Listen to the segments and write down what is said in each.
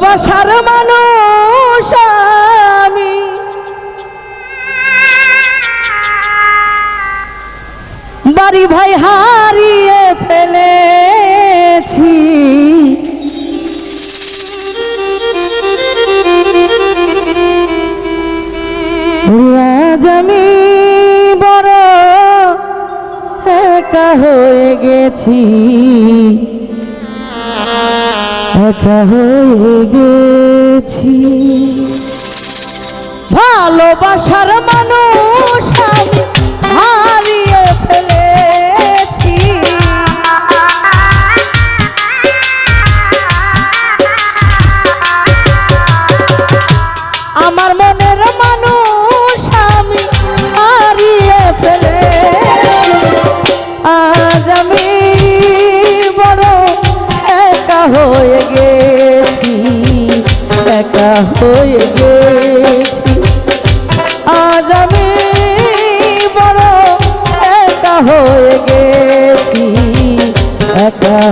ভালোবাসার মানুষ আমি। বাড়ি ভাই হারিয়ে ফেলেছি। আজ আমি বড় একা হয়ে গেছি। একা হয়ে গেছি। ভালোবাসার মানুষ আমি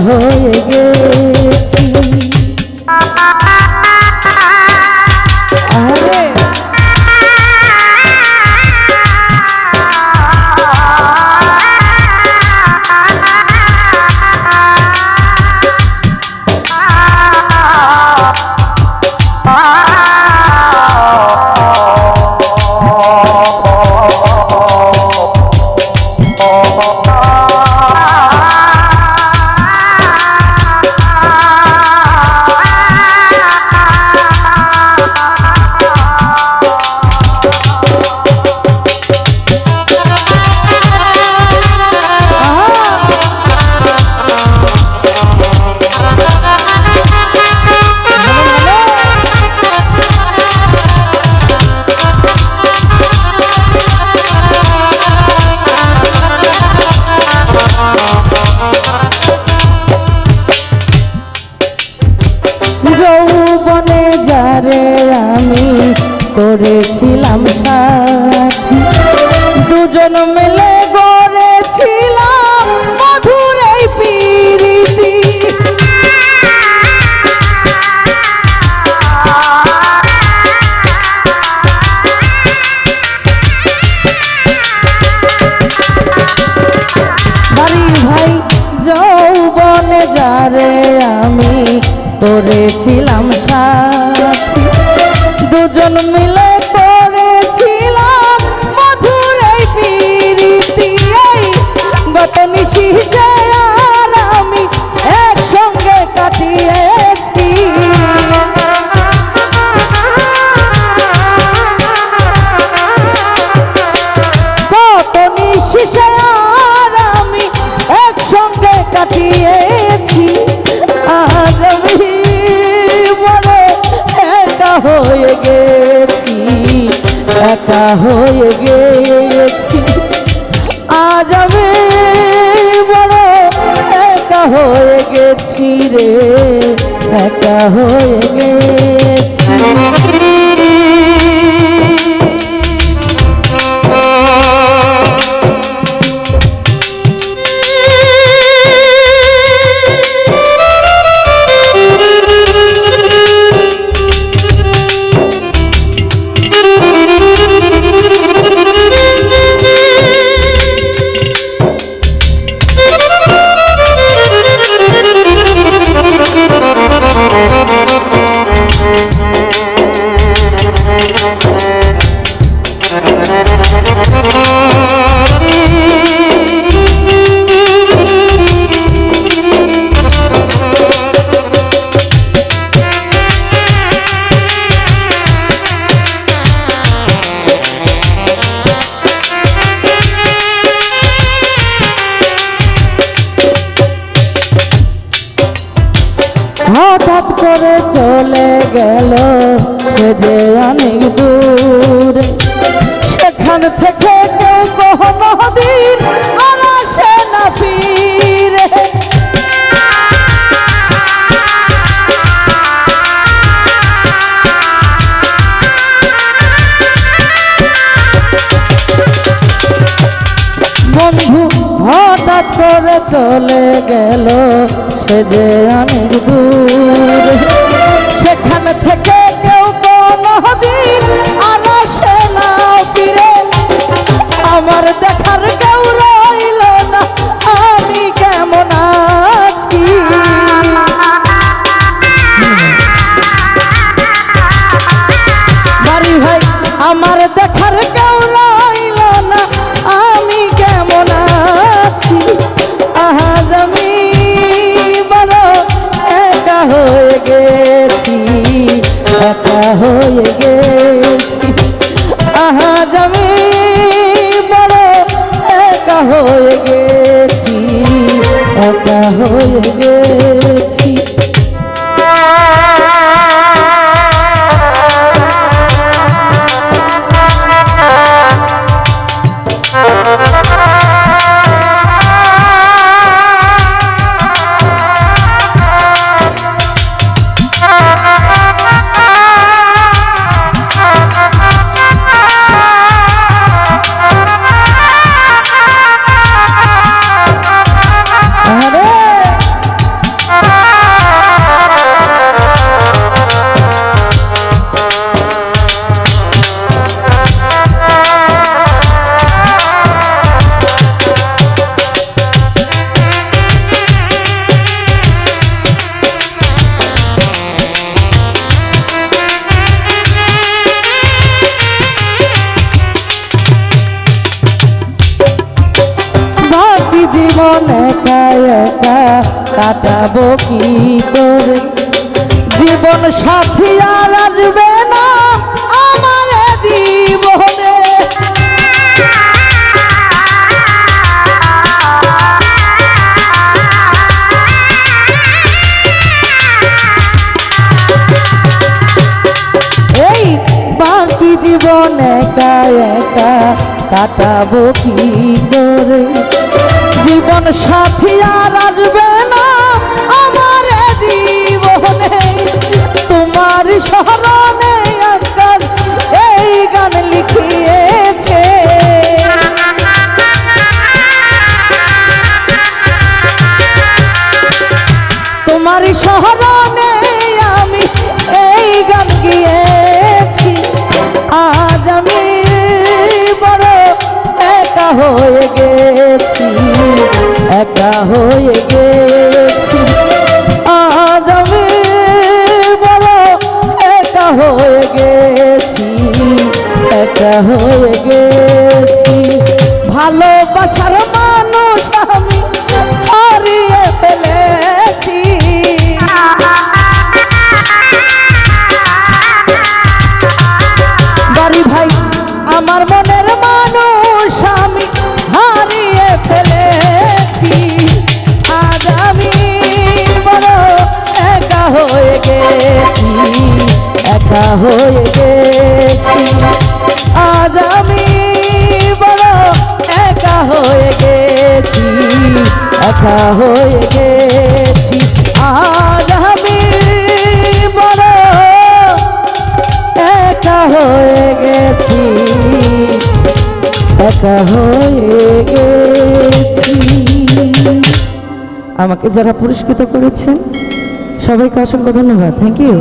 হয়ে গেছি করেছিলাম সাথী। দুজন মিলে গড়েছিলাম মধুর ভাই আমি করেছিলাম সাথী। কাটিয়েছি। আজ আমি একা হয়ে গেছি, একা হয়ে গেছি। আজ আমি বড় একা হয়ে গেছি রে, একা হয়ে গেছি। যে অনেক দূরে, সেখান থেকে কেউ না ফিরে। বন্ধু, হঠাৎ করে চলে গেল সে যে হয়ে কাটাবো কি করে? জীবন সাথী আর আসবে না আমার জীবনে। এই বাকি জীবন একা একা কাটাবো কি করে? জীবন সাথী আর আসবে না আমার জীবনে, তোমার স্মরণে আকাশ এই গান লিখিয়েছে। তোমার স্মরণে আমি এই গান গিয়েছি। আজ আমি বড় একা হয়ে গেছি, একা হয়ে গেছি। হয়ে গেছি। ভালোবাসার মানুষ আমি হারিয়ে ফেলেছি। বাড়ি ভাই, আমার মনের মানুষ আমি হারিয়ে ফেলেছি। আজ আমি বড় একা হয়ে গেছি, একা হয়ে গেছি। আজ আমি বড় একা হয়ে গেছি, একা হয়ে গেছি। আজ আমি একা হয়ে গেছি, একা হয়ে গেছি। আমাকে যারা পুরস্কৃত করেছেন, সবাইকে অসংখ্য ধন্যবাদ। Thank you